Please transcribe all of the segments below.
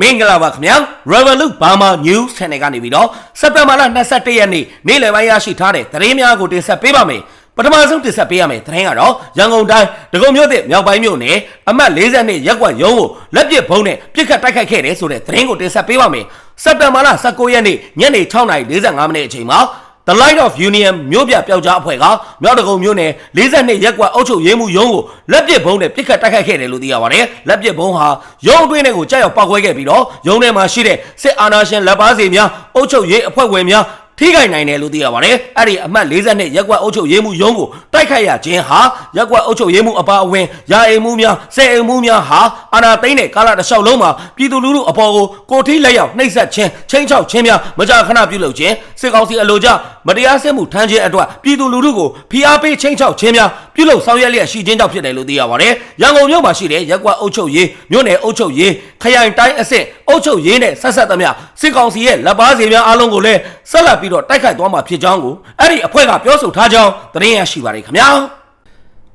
မင်္ဂလာပါခင်ဗျာ Revolut Burma News Channel ကနေပြီးတော့စက်တင်ဘာလ22ရက်နေ့နေ့လယ်ပိုင်းရရှိထားတဲ့သတင်းများကိုတင်ဆက်ပေးပါမယ်ပထမဆုံးတင်ဆက်ပေးရမယ်သတင်းကတော့ရန်ကုန်တိုင်းဒဂုံမြို့တဲ့မြောက်ပိုင်းမြို့နယ်အမှတ်40နှစ်ရက်ကွက်ရုံးကိုလက်ပစ်ဘုံနဲ့ပြစ်ခတ်တိုက်ခိုက်ခဲ့တယ်ဆိုတဲ့သတင်းကိုတင်ဆက်ပေးပါမယ်စက်တင်ဘာလ19ရက်နေ့ညနေ6:45မိနစ်အချိန်မှာ The Light of Union မြို့ပြပျောက်ကြားအဖွဲ့ကမြောက်တကုံမြို့နယ်42ရက်ကွက်အုပ်ချုပ်ရေးမှုရုံးကိုလက်ပစ်ဘုံနဲ့ပစ်ခတ်တိုက်ခိုက်ခဲ့တယ်လို့သိရပါတယ်။လက်ပစ်ဘုံဟာရုံးအတွင်းထဲကိုကြောက်ရောက်ပောက်ခွဲခဲ့ပြီးတော့ရုံးထဲမှာရှိတဲ့စစ်အာဏာရှင်လက်ပါစီများအုပ်ချုပ်ရေးအဖွဲ့ဝင်များ ထိခိုက်နိုင်တယ်လို့သိရပါတယ်။အဲ့ဒီအမှတ်40နဲ့ရက်ကွက်အုပ်ချုပ်ရေးမှုရုံးကိုတိုက်ခိုက်ရခြင်းဟာရက်ကွက်အုပ်ချုပ်ရေးမှုအပါအဝင်ရာအိမ်မှုများဆယ်အိမ်မှုများဟာအာဏာသိမ်းတဲ့ကာလတစ်လျှောက်လုံးမှာပြည်သူလူထုအပေါ်ကိုကိုထိလက်ရောက်နှိပ်စက်ခြင်းချင်းချောက်ခြင်းများမကြာခဏပြုလုပ်ခြင်းစစ်ကောင်စီအလို့ကြမတရားစစ်မှုထမ်းခြင်းအတွက်ပြည်သူလူထုကိုဖိအားပေးချင်းချောက်ခြင်းများပြုလုပ်ဆောင်ရွက်လျက်ရှိခြင်းကြောင့်ဖြစ်တယ်လို့သိရပါတယ်။ရန်ကုန်မြို့မှာရှိတဲ့ရက်ကွက်အုပ်ချုပ်ရေးမြို့နယ်အုပ်ချုပ်ရေးခရိုင်တိုင်းအဆင့်အုပ်ချုပ်ရေးနဲ့ဆက်ဆက်သမျှစစ်ကောင်စီရဲ့လက်ပါစီများအားလုံးကိုလည်းဆက်လက်ပြီးတော့တိုက်ခိုက်သွားမှာဖြစ်ကြောင်းကိုအဲ့ဒီအဖွဲ့ကပြောဆိုထားကြောင်းသတင်းရရှိပါတယ်ခင်ဗျာ။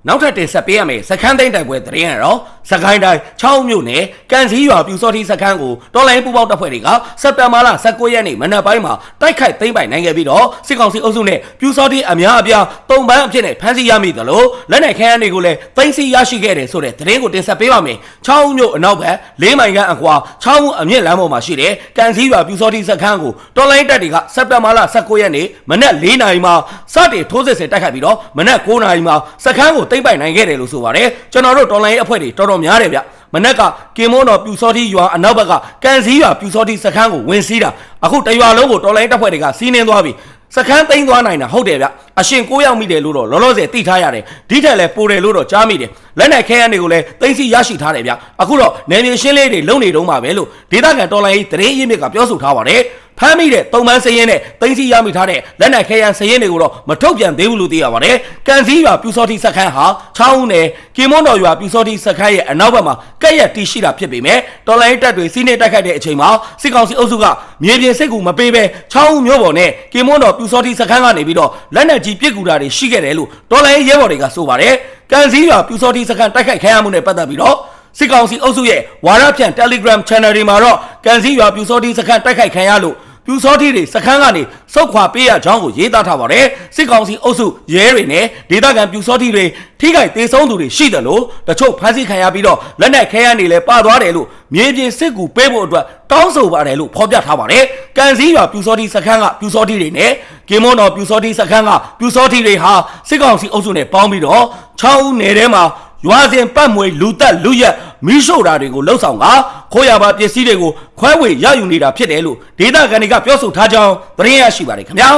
နောက်ထပ်တင်ဆက်ပေးရမယ်စခန်းသိမ်းတိုက်ပွဲသတင်းရတော့စကိုင်းတိုင်း6မြို့နယ်ကန်စည်းရွာပြူစောတိစခန်းကိုတော်လိုင်းပူပေါက်တပ်ဖွဲ့တွေကစက်တင်ဘာလ19ရက်နေ့မနက်ပိုင်းမှာတိုက်ခိုက်သိမ်းပိုက်နိုင်ခဲ့ပြီးတော့စစ်ကောင်စီအုပ်စုနဲ့ပြူစောတိအများအပြားတုံပန်းအဖြစ်နဲ့ဖမ်းဆီးရမိသလိုလက်နက်ခဲယမ်းတွေကိုလည်းသိမ်းဆည်းရရှိခဲ့တယ်ဆိုတဲ့သတင်းကိုတင်ဆက်ပေးပါမယ်6မြို့အနောက်ဘက်၄မိုင်ခန့်အကွာ6မြို့အမြင့်လမ်းပေါ်မှာရှိတဲ့ကန်စည်းရွာပြူစောတိစခန်းကိုတော်လိုင်းတပ်တွေကစက်တင်ဘာလ19ရက်နေ့မနက်4နာရီမှာစတင်ထိုးစစ်ဆင်တိုက်ခိုက်ပြီးတော့မနက်9နာရီမှာစခန်းကိုသိမ်းပိုက်နိုင်ခဲ့တယ်လို့ဆိုပါတယ်ကျွန်တော်တို့တော်လိုင်းအဖွဲ့တွေတော်တော်များတယ်ဗျမနက်ကကင်မွန်းတော်ပြူစောတိရွာအနောက်ဘက်ကကန်စည်းရွာပြူစောတိစခန်းကိုဝင်စီးတာအခုတရွာလုံးကိုတော်လိုင်းတပ်ဖွဲ့တွေကစီးနှင်းသွားပြီစခန်းသိမ်းသွားနိုင်တာဟုတ်တယ်ဗျ အရှင်ကိုရောက်မိတယ်လို့တော့လောလောဆယ်သိထားရတယ်ဒီထက်လည်းပိုတယ်လို့တော့ကြားမိတယ်လက်နက်ခဲယမ်းတွေကိုလည်းသိမ်းဆီးရရှိထားတယ်ဗျအခုတော့နယ်မြေရှင်းလေးတွေလုံနေတုံးပါပဲလို့ဒေသခံတော်လိုင်းရေးသတင်းရင်းမြစ်ကပြောဆိုထားပါတယ်ဖမ်းမိတဲ့တုံပန်းစရင်နဲ့သိမ်းဆီးရမိထားတဲ့လက်နက်ခဲယမ်းစရင်တွေကိုတော့မထုတ်ပြန်သေးဘူးလို့သိရပါတယ်။ကန်စည်းရွာပြူစောတိစခန်းဟာချောင်းဦးနယ်ကင်မွန်းတော်ရွာပြူစောတိစခန်းရဲ့အနောက်ဘက်မှာကက်ရက်တီရှိတာဖြစ်ပေမဲ့တော်လိုင်းတပ်တွေစီးနေတိုက်ခိုက်တဲ့အချိန်မှာစစ်ကောင်စီအုပ်စုကမြေပြင်စစ်ကူမပေးဘဲချောင်းဦးမြို့ပေါ်နဲ့ကင်မွန်းတော်ပြူစောတိစခန်းကနေပြီးတော့လက်နက်ကြီးပစ်ကူတာတွေရှိခဲ့တယ်လို့တော်လိုင်းရဲဘော်တွေကဆိုပါတယ်။ကန်စည်းရွာပြူစောတိစခန်းတိုက်ခိုက်ခံရမှုနဲ့ပတ်သက်ပြီးတော့စစ်ကောင်စီအုပ်စုရဲ့ဝါရဖြန့် Telegram Channel တွေမှာတော့ကန်စည်းရွာပြူစောတိစခန်းတိုက်ခိုက်ခံရလို့ ပြူစောတိတွေစခန်းကနေစုတ်ခွာပေးရကြောင်းကိုရေးသားထားပါတယ်စစ်ကောင်စီအုပ်စုရဲတွေနဲ့ဒေသခံပြူစောတိတွေထိခိုက်သေးဆုံးသူတွေရှိတယ်လို့တချို့ဖမ်းဆီးခံရပြီးတော့လက်နက်ခဲယမ်းတွေလည်းပါသွားတယ်လို့မြေပြင်စစ်ကူပေးဖို့အတွက်တောင်းဆိုပါတယ်လို့ဖော်ပြထားပါတယ်ကန်စည်းရွာပြူစောတိစခန်းကပြူစောတိတွေနဲ့ကင်မွန်တော်ပြူစောတိစခန်းကပြူစောတိတွေဟာစစ်ကောင်စီအုပ်စုနဲ့ပေါင်းပြီးတော့6ဦးနယ်ထဲမှာရွာစဉ်ပတ်မွေလူတက်လူရက် မီးရှို့တာတွေကိုလှုပ်ဆောင်ကခိုးရပါပစ္စည်းတွေကိုခွဲဝေရယူနေတာဖြစ်တယ်လို့ဒေသခံတွေကပြောဆိုထားကြောင်းသတင်းရရှိပါတယ်ခင်ဗျာ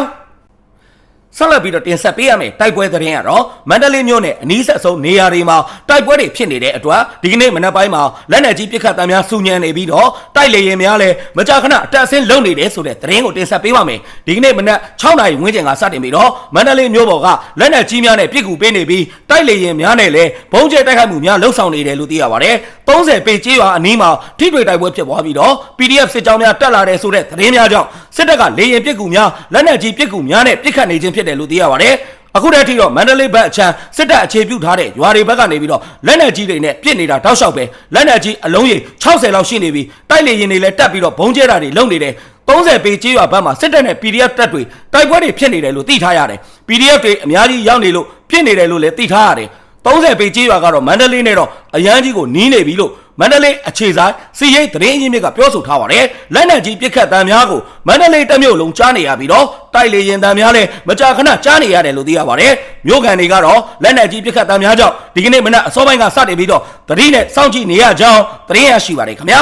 ဆက်လက်ပြီးတော့တင်ဆက်ပေးရမယ်တိုက်ပွဲသတင်းကတော့မန္တလေးမြို့နယ်အနီးဆက်ဆုံးနေရာတွေမှာတိုက်ပွဲတွေဖြစ်နေတဲ့အတွက်ဒီကနေ့မနက်ပိုင်းမှာလက်နက်ကြီးပစ်ခတ်တမ်းများစူညံနေပြီးတော့တိုက်လေရင်များလည်းမကြာခဏအတက်အဆင်းလုံနေတယ်ဆိုတဲ့သတင်းကိုတင်ဆက်ပေးပါမယ်ဒီကနေ့မနက်6နာရီဝန်းကျင်ကစတင်ပြီးတော့မန္တလေးမြို့ပေါ်ကလက်နက်ကြီးများနဲ့ပစ်ကူပေးနေပြီးတိုက်လေရင်များနဲ့လည်းဘုံကျဲတိုက်ခိုက်မှုများလှုပ်ဆောင်နေတယ်လို့သိရပါတယ်30ပေကျေးရွာအနီးမှာထိတွေ့တိုက်ပွဲဖြစ်ပွားပြီးတော့ PDF စစ်ကြောင်းများတက်လာတယ်ဆိုတဲ့သတင်းများကြောင့် စစ်တပ်ကလေရင်ပစ်ကူများလက်နက်ကြီးပစ်ကူများနဲ့ပစ်ခတ်နေခြင်းဖြစ်တယ်လို့သိရပါတယ်အခုတည်းအထိတော့မန္တလေးဘက်အချမ်းစစ်တပ်အခြေပြုထားတဲ့ရွာတွေဘက်ကနေပြီးတော့လက်နက်ကြီးတွေနဲ့ပြစ်နေတာတောက်လျှောက်ပဲလက်နက်ကြီးအလုံးကြီး60လောက်ရှိနေပြီတိုက်လေရင်တွေလည်းတက်ပြီးတော့ဘုံကျဲတာတွေလုံနေတယ်30ပေကြေးရွာဘက်မှာစစ်တပ်နဲ့ PDF တပ်တွေတိုက်ပွဲတွေဖြစ်နေတယ်လို့သိထားရတယ် PDF တွေအများကြီးရောက်နေလို့ဖြစ်နေတယ်လို့လည်းသိထားရတယ်30ပေကြေးရွာကတော့မန္တလေးနဲ့တော့အရန်ကြီးကိုနီးနေပြီလို့ မန္တလေးအခြေဆိုင်စီရိတ်သတင်းအရင်းမြစ်ကပြောဆိုထားပါတယ်လက်နက်ကြီးပစ်ခတ်တမ်းများကိုမန္တလေးတစ်မြို့လုံးကြားနေရပြီးတော့တိုက်လေရင်တမ်းများလည်းမကြာခဏကြားနေရတယ်လို့သိရပါတယ်မြို့ကန်တွေကတော့လက်နက်ကြီးပစ်ခတ်တမ်းများကြောင့်ဒီကနေ့မနက်အစောပိုင်းကစတင်ပြီးတော့သတိနဲ့စောင့်ကြည့်နေရကြောင်းသတင်းရရှိပါတယ်ခင်ဗျာ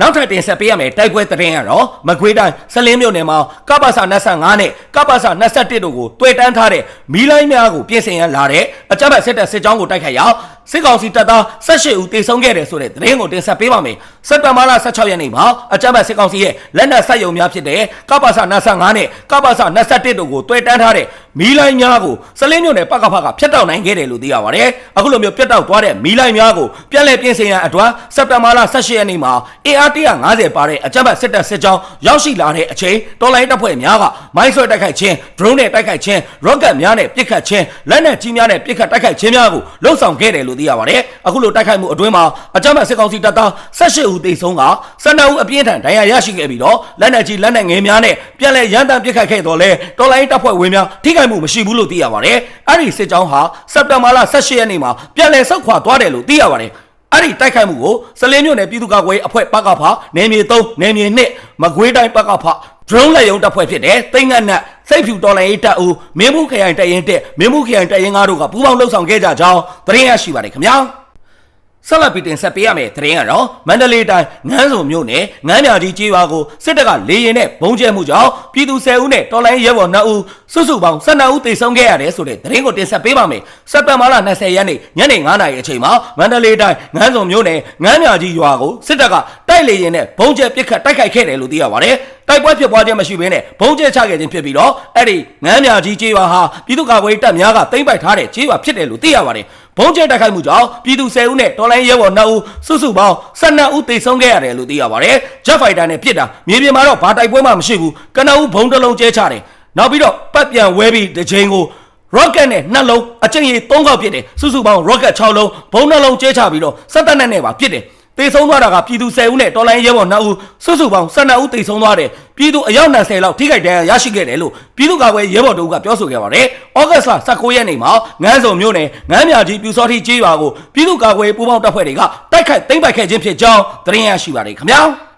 နောက်ထပ်တင်ဆက်ပေးရမယ်တိုက်ပွဲသတင်းကတော့မကွေးတိုင်းစလင်းမြို့နယ်မှာကပ္ပစာ25နဲ့ကပ္ပစာ21တို့ကိုတွေ့တန်းထားတဲ့မီးလိုင်းများကိုပြင်ဆင်ရန်လာတဲ့အကြမ်းဖက်စစ်တပ်စစ်ကြောင်းကိုတိုက်ခိုက်ရာစစ်ကောင်စီတပ်သား18ဦးတေဆုံးခဲ့တယ်ဆိုတဲ့သတင်းကိုတင်ဆက်ပေးပါမယ်။စက်တင်ဘာလ16ရက်နေ့မှာအကြမ်းဖက်စစ်ကောင်စီရဲ့လက်နက်ဆက်ယုံများဖြစ်တဲ့ကပ္ပစာ25နဲ့ကပ္ပစာ21တို့ကိုတွေ့တန်းထားတဲ့မီးလိုင်းများကိုစလင်းမြို့နယ်ပကဖကဖျက်တောက်နိုင်ခဲ့တယ်လို့သိရပါတယ်။အခုလိုမျိုးပြတ်တောက်သွားတဲ့မီးလိုင်းများကိုပြန်လည်ပြင်ဆင်ရန်အတွက်စက်တင်ဘာလ18ရက်နေ့မှာအင်အား150ပါတဲ့အကြမ်းဖက်စစ်တပ်စစ်ကြောင်းရောက်ရှိလာတဲ့အချိန်တော်လိုင်းတပ်ဖွဲ့များကမိုင်းဆွဲတိုက်ခိုက်ခြင်း drone နဲ့တိုက်ခိုက်ခြင်း rocket များနဲ့ပစ်ခတ်ခြင်းလက်နက်ကြီးများနဲ့ပစ်ခတ်တိုက်ခိုက်ခြင်းများကိုလှုံ့ဆော်ခဲ့တယ်လို့လို့သိရပါတယ်အခုလိုတိုက်ခိုက်မှုအတွင်းမှာအကြမ်းဖက်စစ်ကောင်စီတပ်သား18ဦးသေဆုံးက12ဦးအပြင်းထန်ဒဏ်ရာရရှိခဲ့ပြီးတော့လက်နက်ကြီးလက်နက်ငယ်များနဲ့ပြန်လည်ရန်တမ်းပစ်ခတ်ခဲ့တော့လဲတော်လိုင်းတပ်ဖွဲ့ဝင်များထိခိုက်မှုမရှိဘူးလို့သိရပါတယ်အဲ့ဒီစစ်ကြောင်းဟာစက်တင်ဘာလ18ရက်နေ့မှာပြန်လည်ဆုတ်ခွာသွားတယ်လို့သိရပါတယ်အဲ့ဒီတိုက်ခိုက်မှုကိုစလင်းမြို့နယ်ပြည်သူ့ကာကွယ်ရေးအဖွဲ့ပကဖနယ်မြေ3နယ်မြေ2မကွေးတိုင်းပကဖ drone လက်ရုံတပ်ဖွဲ့ဖြစ်တဲ့တိတ်ငတ်နတ် စိတ်ဖြူတော်လိုင်းရေးတပ်ဦးမင်းမှုခရိုင်တပ်ရင်းတက်မင်းမှုခရိုင်တပ်ရင်းကားတို့ကပူးပေါင်းလှုပ်ဆောင်ခဲ့ကြကြောင်းသတင်းရရှိပါတယ်ခင်ဗျာဆက်လက်ပြီးတင်ဆက်ပေးရမယ့်သတင်းကတော့မန္တလေးတိုင်းငန်းစုံမြို့နယ်ငန်းမြကြီးကျေးရွာကိုစစ်တပ်ကလေရင်နဲ့ဘုံကျဲမှုကြောင့်ပြည်သူ10ဦးနဲ့တော်လိုင်းရဲဘော်2ဦးစုစုပေါင်း12ဦးသေဆုံးခဲ့ရတယ်ဆိုတဲ့သတင်းကိုတင်ဆက်ပေးပါမယ်စက်တင်ဘာလ20ရက်နေ့ညနေ9:00နာရီအချိန်မှာမန္တလေးတိုင်းငန်းစုံမြို့နယ်ငန်းမြကြီးရွာကိုစစ်တပ်က တိုက်လေရင်နဲ့ဘုံကျဲပစ်ခတ်တိုက်ခိုက်ခဲ့တယ်လို့သိရပါတယ်တိုက်ပွဲဖြစ်ပွားခြင်းမရှိဘဲနဲ့ဘုံကျဲချခဲ့ခြင်းဖြစ်ပြီးတော့အဲ့ဒီငန်းမြကြီးကျေးရွာဟာပြည်သူ့ကာကွယ်ရေးတပ်များကတိမ့်ပိုက်ထားတဲ့ကျေးရွာဖြစ်တယ်လို့သိရပါတယ်ဘုံကျဲတိုက်ခိုက်မှုကြောင့်ပြည်သူ10ဦးနဲ့တော်လိုင်းရဲဘော်2ဦးစုစုပေါင်း12ဦးသေဆုံးခဲ့ရတယ်လို့သိရပါတယ်ဂျက်ဖိုက်တာနဲ့ဖြစ်တာမြေပြင်မှာတော့ဘာတိုက်ပွဲမှမရှိဘူးကနဦးဘုံတစ်လုံးကျဲချတယ်နောက်ပြီးတော့ပတ်ပြန်ဝဲပြီးတစ်ချိန်ကို rocket နဲ့နှလုံးအကျဉ်းရီ3ခေါက်ဖြစ်တယ်စုစုပေါင်း rocket 6လုံးဘုံနှလုံးကျဲချပြီးတော့စက်တပ်နဲ့နဲ့ပါဖြစ်တယ် တေဆုံးသွားတာကပြည်သူ10ဦးနဲ့တော်လိုင်းရဲဘော်2ဦးစုစုပေါင်း12ဦးတေဆုံးသွားတယ်ပြည်သူအယောက်20လောက်ထိခိုက်ဒဏ်ရာရရှိခဲ့တယ်လို့ပြည်သူ့ကာကွယ်ရဲဘော်တို့ကပြောဆိုခဲ့ပါတယ်။ဩဂတ်စ်လ19ရက်နေ့မှာငန်းစုံမြို့နယ်ငန်းမြကြီးပြူစောတိကျေးရွာကိုပြည်သူ့ကာကွယ်ရေးပူးပေါင်းတပ်ဖွဲ့တွေကတိုက်ခိုက်သိမ်းပိုက်ခဲ့ခြင်းဖြစ်ကြောင်းသတင်းရရှိပါတယ်ခင်ဗျာ။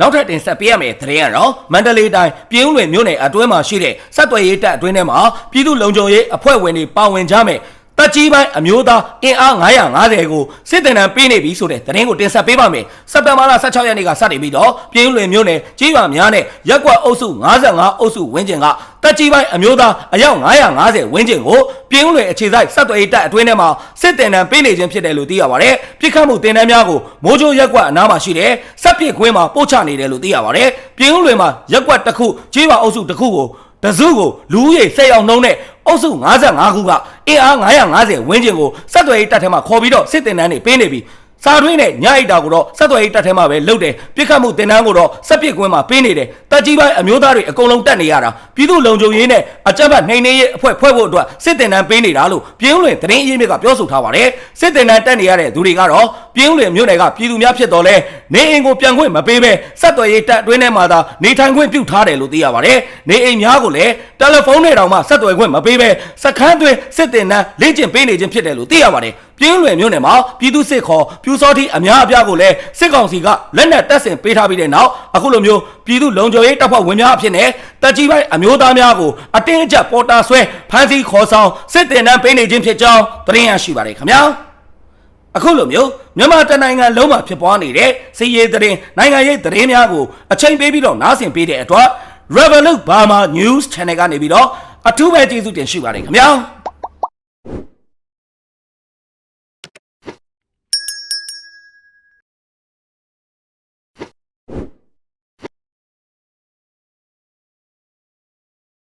နောက်ထပ်တင်ဆက်ပေးရမယ့်သတင်းကတော့မန္တလေးတိုင်းပြင်းဦးလွင်မြို့နယ်အတွင်းမှာရှိတဲ့စက်သွယ်ရေးတပ်အတွင်းထဲမှာပြည်သူ့လုံခြုံရေးအဖွဲ့ဝင်တွေပါဝင်ကြမယ် တက်ကြီးပိုင်းအမျိုးသားအင်အား950ကိုစစ်တပ်နံပေးနေပြီဆိုတဲ့သတင်းကိုတင်ဆက်ပေးပါမယ်။စက်တင်ဘာလ16ရက်နေ့ကစတင်ပြီးတော့ပြင်းလွင်မြို့နယ်ကြီးရွာများနဲ့ရက်ကွက်အုပ်စု55အုပ်စုဝင်းကျင်ကတက်ကြီးပိုင်းအမျိုးသားအယောက်950ဝင်းကျင်ကိုပြင်းလွင်အခြေစိုက်စက်သွယ်ရေးတပ်အတွင်းထဲမှာစစ်တပ်နံပေးနေခြင်းဖြစ်တယ်လို့သိရပါတယ်။ပြစ်ခတ်မှုတင်တန်းများကိုမိုးချိုးရက်ကွက်အနားမှာရှိတဲ့စက်ပစ်ခွင်းမှာပို့ချနေတယ်လို့သိရပါတယ်။ပြင်းလွင်မှာရက်ကွက်တစ်ခုကြီးရွာအုပ်စုတစ်ခုကိုတစုကိုလူဦးရေဆက်ရောက်နှုံးတဲ့ အုပ်စု55ခုကအင်အား950ဝန်းကျင်ကိုစက်သွယ်ရေးတပ်ထဲမှာခေါ်ပြီးတော့စစ်တင်တန်းတွေပေးနေပြီ စာတွင်းနဲ့ညအိတ်တာကိုတော့စက်သွယ်ရေးတပ်ထဲမှာပဲလုတ်တယ်ပြစ်ခတ်မှုတင်တန်းကိုတော့စက်ပစ်ကွင်းမှာပေးနေတယ်တက်ကြီးပိုင်းအမျိုးသားတွေအကုန်လုံးတက်နေရတာပြည်သူလုံခြုံရေးနဲ့အကြမ်းဖက်နှိမ်နှင်းရေးအဖွဲ့ဖွဲ့ဖို့အတွက်စစ်တင်တန်းပေးနေတာလို့ပြင်းဦးလွင်သတင်းအရင်းမြစ်ကပြောဆိုထားပါတယ်စစ်တင်တန်းတက်နေရတဲ့သူတွေကတော့ပြင်းဦးလွင်မြို့နယ်ကပြည်သူများဖြစ်တော်လဲနေအိမ်ကိုပြန်ခွင့်မပေးဘဲစက်သွယ်ရေးတပ်အတွင်းထဲမှာသာနေထိုင်ခွင့်ပြုထားတယ်လို့သိရပါတယ်နေအိမ်များကိုလည်းတယ်လီဖုန်းနဲ့တောင်မှဆက်သွယ်ခွင့်မပေးဘဲစခန်းတွင်စစ်တင်တန်းလေ့ကျင့်ပေးနေခြင်းဖြစ်တယ်လို့သိရပါတယ် ပြင်းလွယ်မြို့နယ်မှာပြည်သူစစ်ခေါ်ပြူစောတိအများအပြားကိုလည်းစစ်ကောင်စီကလက်နက်တပ်ဆင်ပေးထားပြီးတဲ့နောက်အခုလိုမျိုးပြည်သူလုံခြုံရေးတပ်ဖွဲ့ဝင်များအဖြစ်နဲ့တက်ကြီးပိုင်းအမျိုးသားများကိုအတင်းအကျပ်ပေါ်တာဆွဲဖမ်းဆီးခေါ်ဆောင်စစ်တင်တန်းပေးနေခြင်းဖြစ်ကြောင်းသတင်းရရှိပါတယ်ခင်ဗျာအခုလိုမျိုးမြန်မာတနိုင်ငံလုံးမှာဖြစ်ပွားနေတဲ့စီးရေးသတင်းနိုင်ငံရေးသတင်းများကိုအချိန်ပေးပြီးတော့နားဆင်ပေးတဲ့အတွက် Revolut Burma News Channel ကနေပြီးတော့အထူးပဲကျေးဇူးတင်ရှိပါတယ်ခင်ဗျာ